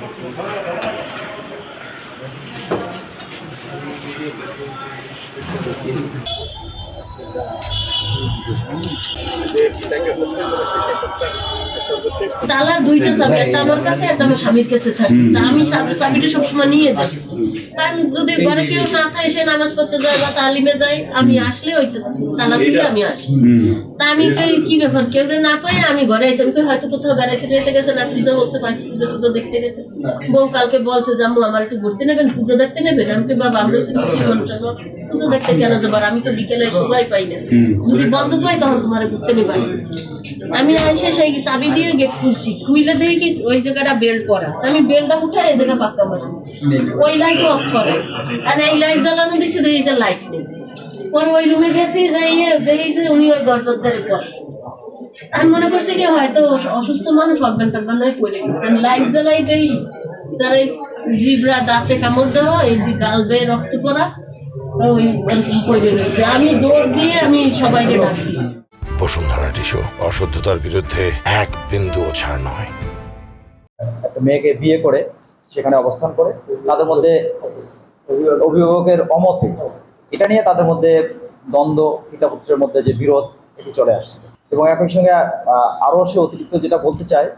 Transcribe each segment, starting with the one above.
ます。Thank you. তালার দুইটা চাবি একটা আমার কাছে একটা আমার স্বামীর কাছে থাকে। তা আমি চাবিটা সবসময় নিয়ে যাই। আমি যদি ঘরে কেউ না থাকে সে নামাজ পড়তে যায় বা তালিমে যায় আমি আসলে ওই তালা খুলে আমি আসি। তা আমি কই কি ব্যাপার? কেউ না কয়ে আমি ঘরে আইসি আমি হয়তো কোথাও বেড়াইতে টেড়াইতে গেছে না পূজা হচ্ছে পাখি পুজো টুজো দেখতে গেছে। বউ কালকে বলছে যে আম্মু আমার একটু ঘুরতে নেবেন পুজো দেখতে নেবেন আমি কই বাবা আমরা পুজো দেখতে কেন যাব? আমি তো বিকেলে সময় পাই না। যদি বন্ধ পাই তখন তোমার ঘুরতে নেবা আমি এসে সেই চাবি দিয়ে গেট খুলছি। দিয়ে কি ওই জায়গাটা বেল্ট করা আমি বেল্টটা উঠে এই জায়গা পাক্কা বসছি। ওই লাইট অফ করা। আর এই লাইট জ্বালানো দিছে দেখি যে লাইট নেই। পরে ওই রুমে গেছি, যাইয়ে দেখি যে উনি ওই দরজার ধারে বস। আমি মনে করছি কি, হয়তো অসুস্থ মানুষ, অজ্ঞান টজ্ঞান হয়ে পড়ে গেছে। আমি লাইট জ্বালাই দেই, তার এই জিবরা, দাঁতে কামড় দেওয়া, এই গাল বেয়ে রক্ত পড়া, ওই পড়ে রয়েছে। আমি দৌড় দিয়ে আমি সবাইকে ডাক দিচ্ছি বসুন্ধরা টিস্যু। অশুদ্ধতার বিরুদ্ধে এক বিন্দুও ছাড় নয়। একটা মেয়েকে বিয়ে করে, সেখানে অবস্থান করে, তাদের মধ্যে অভিভাবকের অমতে, এটা নিয়ে তাদের মধ্যে দ্বন্দ্ব, পিতাপুত্রের মধ্যে যে বিরোধ, এটি চলে আসছে। এবং একই সঙ্গে আরও সে অতিরিক্ত যেটা বলতে চায়,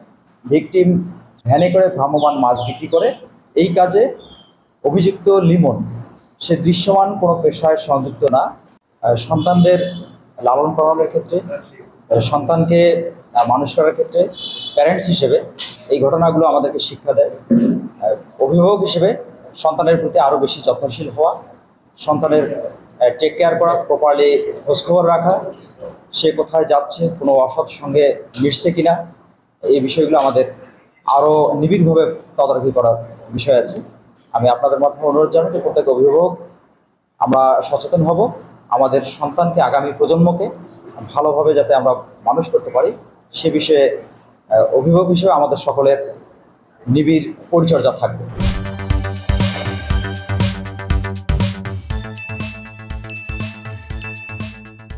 ভিকটিম ভ্যানে করে ভ্রাম্যমান মাছ বিক্রি করে, এই কাজে অভিযুক্ত লিমন, সে দৃশ্যমান কোনো পেশায় সংযুক্ত না। সন্তানদের লালন পালনের ক্ষেত্রে সন্তানকে মানুষ করার ক্ষেত্রে প্যারেন্টস হিসেবে এই ঘটনাগুলো আমাদেরকে শিক্ষা দেয়। অভিভাবক হিসেবে সন্তানের প্রতি আরও বেশি যত্নশীল হওয়া, সন্তানের টেক কেয়ার করা প্রপারলি খোঁজখবর রাখা, সে কোথায় যাচ্ছে, কোনো অসৎ সঙ্গে মিশছে কিনা, এই বিষয়গুলো আমাদের আরও নিবিড়ভাবে তদারকি করার বিষয় আছে। আমি আপনাদের মাধ্যমে অনুরোধ জানাই প্রত্যেক অভিভাবক আমরা সচেতন হব। আমাদের সন্তানকে আগামী প্রজন্মকে ভালোভাবে যাতে আমরা মানুষ করতে পারি, সে বিষয়ে অভিভাবক হিসেবে আমাদের সকলের নিবিড় পরিচর্যা থাকবে।